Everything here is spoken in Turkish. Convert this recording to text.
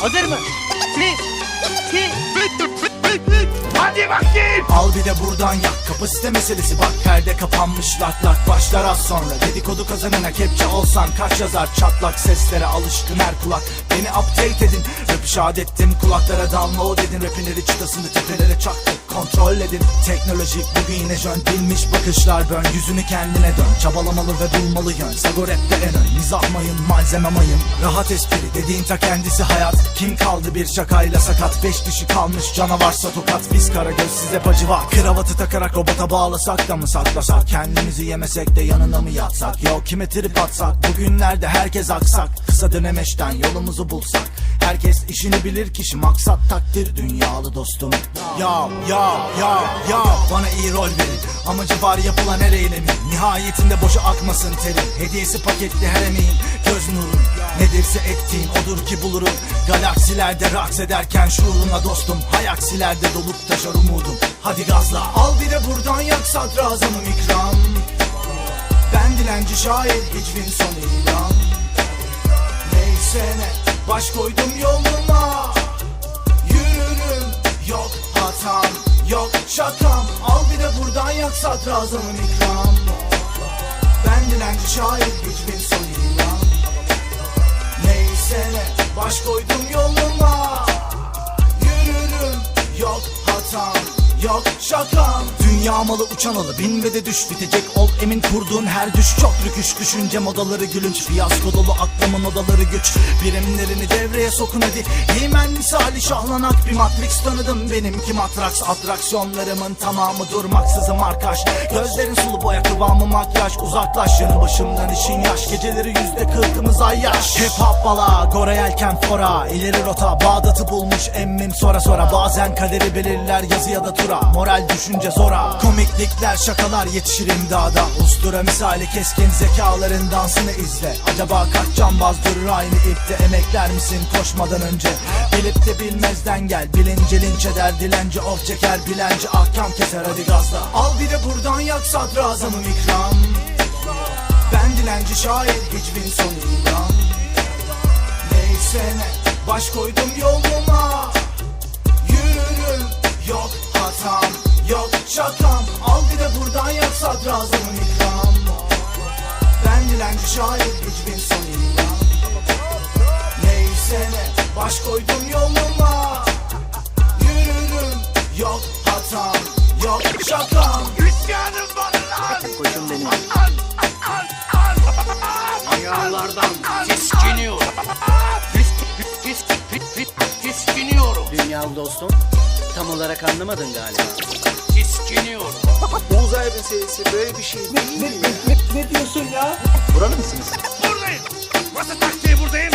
Hazır mı? Bir, iki, üç, Hadi bakayım. Al bir de buradan yak. Kapasite meselesi. Bak perde kapanmış. Lak lak başlar az sonra. Dedikodu kazanına kepçe olsan kaç yazar? Çatlak seslere alışkın her kulak. Beni update edin. Rap işaret ettim. Kulaklara download edin Rapinleri çıtasını tepelere çaktım kontrol edin. Teknolojik bugün yine jön. Bilmiş bakışlar bön. Yüzünü kendine dön. Çabalamalı ve bulmalı yön. Sago rapte en ön. Mizah mayın malzeme mayın. Rahat espri. Dediğin ta kendisi hayat. Kim kaldı bir şakayla sakat? Beş kişi kalmış. Canavarsa tokat. Biz kara size bacı var. Kravatı takarak robota bağlasak da mı saklasak? Kendimizi yemesek de yanına mı yatsak? Yo kime trip atsak? Bugünlerde herkes aksak. Kısa dönemeçten yolumuzu bulsak. Herkes işini bilir kişi. Maksat takdir. Dünyalı dostum. Ya ya ya ya Bana iyi rol verin Amacı var yapılan her eylemin Nihayetinde boşa akmasın terin Hediyesi paketli her emeğin Göz nurun Nedirse ettiğin odur ki bulurum. Galaksilerde raks ederken şuuruna dostum. Hayaksilerde dolup taşar umudum. Hadi gazla. Al bir de buradan yak sadrazamım ikram. Ben dilenci şair hiçbir son ilan. Neyse ne baş koydum yoluma. Yürürüm yok hatam yok bir de buradan yak sadrazamın ikram. Ben dilenci şair son ilan Neyse ne baş koydum yoluma. Yürürüm yok hatam yok şakam Dünya malı uçan alı bin ve de düş bitecek. Ol emin kurduğun her düş. Çok rüküş Düşünce modaları gülünç. Fiyasko dolu aklımın odaları güç. Birimlerini devreye sokun hadi. Yemen misali şahlanak bir matrix tanıdım benimki matraks Atraksiyonlarımın tamamı durmaksızın markaş Gözlerin sulu boya kıvamı makyaj. Uzaklaş yanı başımdan işin yaş. Geceleri yüzde kırkımız ay yaş. Hip hop bala yelken fora. İleri rota Bağdat'ı bulmuş emmim. Sonra sonra Bazen kaderi belirler yazı ya da tura. Moral düşünce zora Komiklikler şakalar yetişir imdada. Ustura misali keskin zekaların dansını izle. Acaba kaç cambaz durur aynı ipte? Emekler misin koşmadan önce? Bilip de bilmezden gel. Bilince linç eder dilenci of çeker Bilenci ahkam keser. Hadi gazla. Al bir de buradan yak sadrazamım ikram. Ben dilenci şair hiçbir son ilan Neyse ne baş koydum yoluma şakam Al bir de buradan yak sadrazamın ikram. Ben dilenci şair hiçbir son ilan Neyse ne baş koydum yoluma. Yürürüm yok hatam yok şakam. İsyanım var lan. Koçum benim. Al, al, Dünyalı dostum. Tam olarak anlamadın galiba. Tiskiniyorum. Uzay meselesi böyle bir şey değil mi? Ne diyorsun ya? Buralı mısınız? Buradayım. Nasıl taktiği buradayım?